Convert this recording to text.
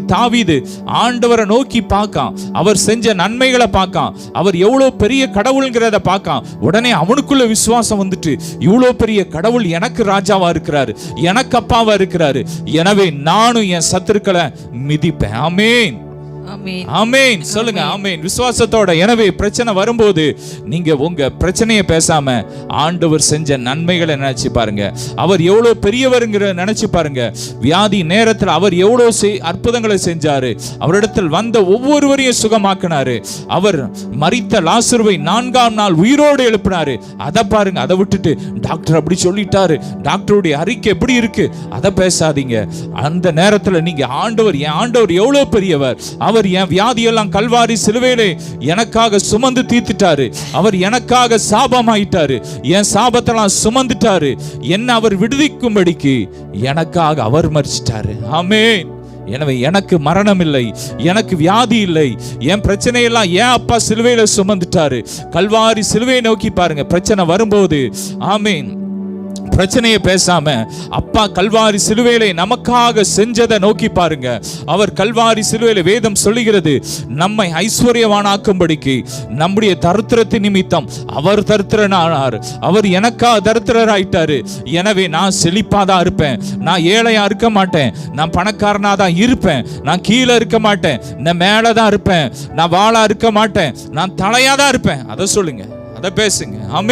தாவீது ஆண்டவரை நோக்கி பார்க்கான். அவர் செஞ்ச நன்மைகளை பார்க்கான். அவர் எவ்வளோ பெரிய கடவுள்ங்கிறத பார்க்கான். உடனே அவனுக்குள்ள விசுவாசம் வந்துட்டு இவ்வளோ பெரிய கடவுள் எனக்கு ராஜாவா இருக்கிறாரு. எனக்கு அப்பாவா இருக்கிறாரு. எனவே நானும் என் சத்துருக்களை மிதிப்பேன். ஆமேன். ஆமென் சொல்லுங்க. ஆமேன் விசுவாசத்தோட. எனவே பிரச்சனை வரும்போது நீங்க உங்க பிரச்சனையை பேசாம ஆண்டவர் செஞ்ச நன்மைகளை நினைச்சு பாருங்க. அவர் எவ்வளவு பெரியவருங்கிற நினைச்சு பாருங்க. வியாதி நேரத்தில் அவர் எவ்வளவு அற்புதங்களை செஞ்சாரு. அவரிடத்தில் வந்த ஒவ்வொருவரையும் சுகமாக்கினாரு. அவர் மரித்த லாசுருவை நான்காம் நாள் உயிரோடு எழுப்பினாரு. அதை பாருங்க. அதை விட்டுட்டு டாக்டர் அப்படி சொல்லிட்டாரு. டாக்டருடைய அறிக்கை எப்படி இருக்கு? அதை பேசாதீங்க. அந்த நேரத்தில் நீங்க ஆண்டவர் என் ஆண்டவர் எவ்வளவு பெரியவர். அவர் அவர் என் வியாதியெல்லாம் கல்வாரி சிலுவையிலே எனக்காக சுமந்து தீர்த்துட்டாரு. அவர் எனக்காக சாபமாயிட்டாரு. என் சாபத்தெல்லாம் சுமந்துட்டாரு. என்ன அவர் விடுவிக்கும்படிக்கு எனக்காக அவர் மறிச்சிட்டாரு ஆமேன். எனவே எனக்கு மரணம் இல்லை எனக்கு வியாதி இல்லை. என் பிரச்சனையெல்லாம் ஏன் அப்பா சிலுவையில சுமந்துட்டாரு. கல்வாரி சிலுவையை நோக்கி பாருங்க. பிரச்சனை வரும்போது ஆமேன். பிரச்சனையை பேசாம அப்பா கல்வாரி சிலுவையிலே நமக்காக செஞ்சதை நோக்கி பாருங்க. அவர் கல்வாரி சிலுவையில வேதம் சொல்லுகிறது நம்மை ஐஸ்வர்யவானாக்கும்படிக்கு நம்முடைய தருத்திரத்தின் நிமித்தம் அவர் தருத்திரனானார். அவர் எனக்கா தருத்திரராயிட்டாரு. எனவே நான் செழிப்பாதான் இருப்பேன். நான் ஏழையா இருக்க மாட்டேன். நான் பணக்காரனா தான் இருப்பேன். நான் கீழே இருக்க மாட்டேன். நான் மேலே தான் இருப்பேன். நான் வாளா இருக்க மாட்டேன். நான் தலையா தான் இருப்பேன். அதை சொல்லுங்க. அதை பேசுங்க. ஆமே